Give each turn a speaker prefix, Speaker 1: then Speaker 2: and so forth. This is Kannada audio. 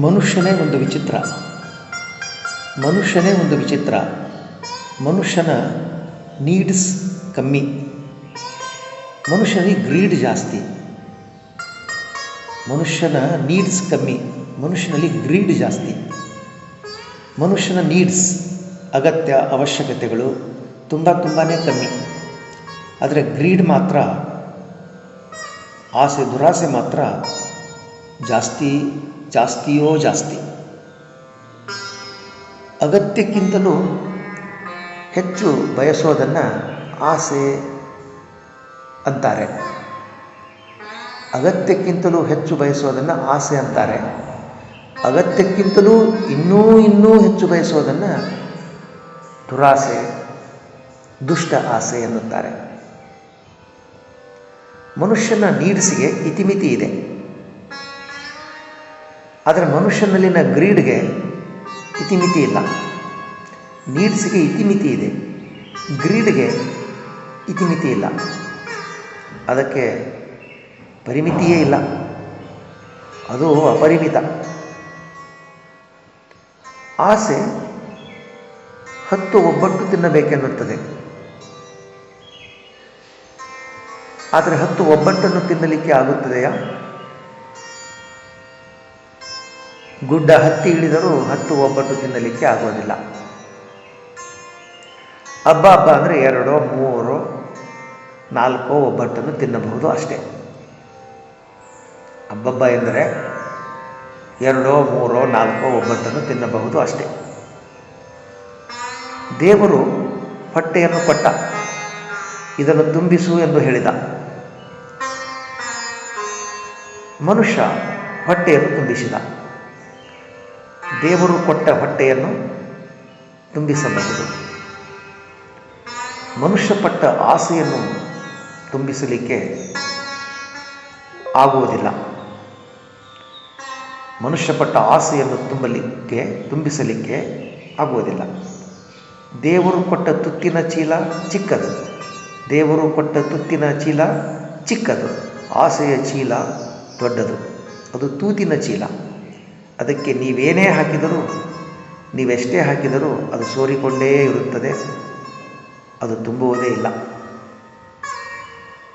Speaker 1: ಮನುಷ್ಯನೇ ಒಂದು ವಿಚಿತ್ರ. ಮನುಷ್ಯನೇ ಒಂದು ವಿಚಿತ್ರ. ಮನುಷ್ಯನ ನೀಡ್ಸ್ ಕಮ್ಮಿ. ಮನುಷ್ಯನಿಗೆ ಗ್ರೀಡ್ ಜಾಸ್ತಿ. ಮನುಷ್ಯನ ನೀಡ್ಸ್ ಕಮ್ಮಿ. ಮನುಷ್ಯನಲ್ಲಿ ಗ್ರೀಡ್ ಜಾಸ್ತಿ. ಮನುಷ್ಯನ ನೀಡ್ಸ್ ಅಗತ್ಯ ಅವಶ್ಯಕತೆಗಳು ತುಂಬ ತುಂಬಾ ಕಮ್ಮಿ. ಆದರೆ ಗ್ರೀಡ್ ಮಾತ್ರ, ಆಸೆ ದುರಾಸೆ ಮಾತ್ರ ಜಾಸ್ತಿ, ಜಾಸ್ತಿಯೋ ಜಾಸ್ತಿ. ಅಗತ್ಯಕ್ಕಿಂತಲೂ ಹೆಚ್ಚು ಬಯಸೋದನ್ನು ಆಸೆ ಅಂತಾರೆ. ಅಗತ್ಯಕ್ಕಿಂತಲೂ ಹೆಚ್ಚು ಬಯಸೋದನ್ನು ಆಸೆ ಅಂತಾರೆ. ಅಗತ್ಯಕ್ಕಿಂತಲೂ ಇನ್ನೂ ಇನ್ನೂ ಹೆಚ್ಚು ಬಯಸೋದನ್ನು ದುರಾಸೆ, ದುಷ್ಟ ಆಸೆ ಎನ್ನುತ್ತಾರೆ. ಮನುಷ್ಯನ ನೀಡ್ಸಿಗೆ ಇತಿಮಿತಿ ಇದೆ. ಆದರೆ ಮನುಷ್ಯನಲ್ಲಿನ ಗ್ರೀಡ್ಗೆ ಇತಿಮಿತಿ ಇಲ್ಲ. ನೀಡ್ಸ್ಗೆ ಇತಿಮಿತಿ ಇದೆ. ಗ್ರೀಡ್ಗೆ ಇತಿಮಿತಿ ಇಲ್ಲ. ಅದಕ್ಕೆ ಪರಿಮಿತಿಯೇ ಇಲ್ಲ. ಅದು ಅಪರಿಮಿತ. ಆಸೆ ಹತ್ತು ಒಬ್ಬಟ್ಟು ತಿನ್ನಬೇಕೆನ್ನುತ್ತದೆ. ಆದರೆ ಹತ್ತು ಒಬ್ಬಟ್ಟನ್ನು ತಿನ್ನಲಿಕ್ಕೆ ಆಗುತ್ತದೆಯಾ? ಗುಡ್ಡ ಹತ್ತಿ ಇಳಿದರೂ ಹತ್ತು ಒಬ್ಬಟ್ಟು ತಿನ್ನಲಿಕ್ಕೆ ಆಗೋದಿಲ್ಲ. ಹಬ್ಬ ಹಬ್ಬ ಅಂದರೆ ಎರಡೋ ಮೂರೋ ನಾಲ್ಕೋ ಒಬ್ಬಟ್ಟನ್ನು ತಿನ್ನಬಹುದು ಅಷ್ಟೇ. ಹಬ್ಬಬ್ಬ ಎಂದರೆ ಎರಡೋ, ಮೂರೋ, ನಾಲ್ಕೋ ಒಬ್ಬಟ್ಟನ್ನು ತಿನ್ನಬಹುದು ಅಷ್ಟೇ. ದೇವರು ಹೊಟ್ಟೆಯನ್ನು ಕೊಟ್ಟ, ಇದನ್ನು ತುಂಬಿಸು ಎಂದು ಹೇಳಿದ. ಮನುಷ್ಯ ಹೊಟ್ಟೆಯನ್ನು ತುಂಬಿಸಿದ. ದೇವರು ಕೊಟ್ಟ ಹೊಟ್ಟೆಯನ್ನು ತುಂಬಿಸಬಹುದು. ಮನುಷ್ಯ ಪಟ್ಟ ಆಸೆಯನ್ನು ತುಂಬಿಸಲಿಕ್ಕೆ ಆಗುವುದಿಲ್ಲ. ಮನುಷ್ಯ ಪಟ್ಟ ಆಸೆಯನ್ನು ತುಂಬಲಿಕ್ಕೆ, ತುಂಬಿಸಲಿಕ್ಕೆ ಆಗುವುದಿಲ್ಲ. ದೇವರು ಕೊಟ್ಟ ತುತ್ತಿನ ಚೀಲ ಚಿಕ್ಕದು. ದೇವರು ಕೊಟ್ಟ ತುತ್ತಿನ ಚೀಲ ಚಿಕ್ಕದು. ಆಸೆಯ ಚೀಲ ದೊಡ್ಡದು. ಅದು ತೂತಿನ ಚೀಲ. ಅದಕ್ಕೆ ನೀವೇನೇ ಹಾಕಿದರೂ ನೀವೆಷ್ಟೇ ಹಾಕಿದರೂ ಅದು ಸೋರಿಕೊಂಡೇ ಇರುತ್ತದೆ. ಅದು ತುಂಬುವುದೇ ಇಲ್ಲ.